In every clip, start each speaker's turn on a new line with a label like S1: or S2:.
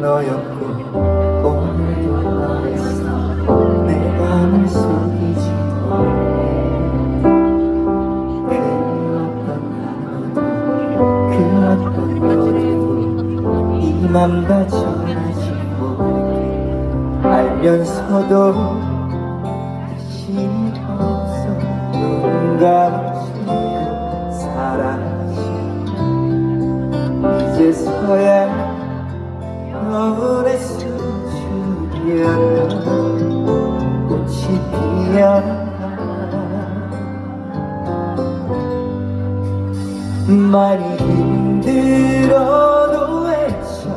S1: 너였고 오늘도 너였어 내 맘을 속이지 그 어떤 노래도 이맘과 전하지 못해 알면서도 눈 감고 사라지 이제서야 겨울의 수줍이었던 꽃이 피었다 많이 힘들어도 외쳐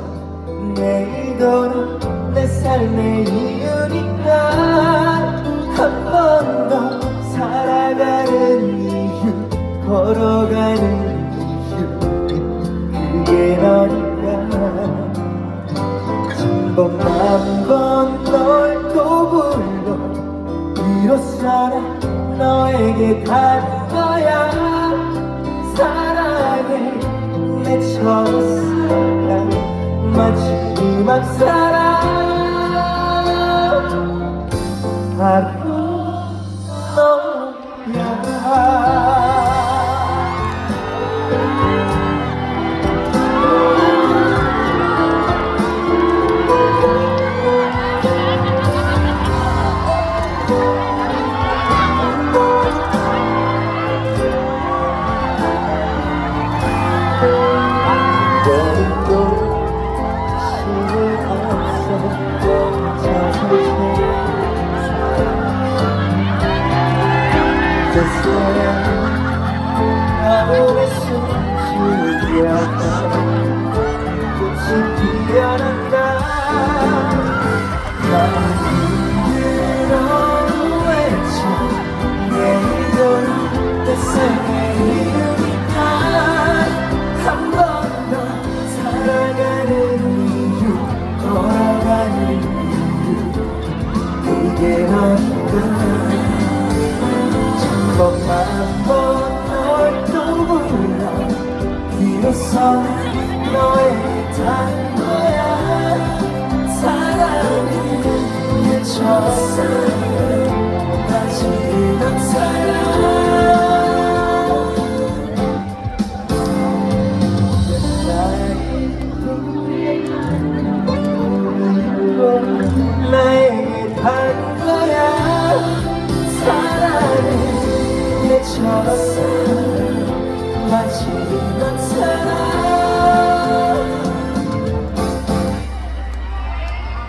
S1: 내일도 내 삶의 이유니까 한 번 더 살아가는 이유 걸어가는 번만번 널 또 불러. 비로소나 너에게 간 거야 내 첫사 나는 힘들어 외쳐 내일도 Bogma 마지막 사랑.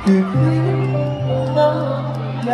S1: 그게 너야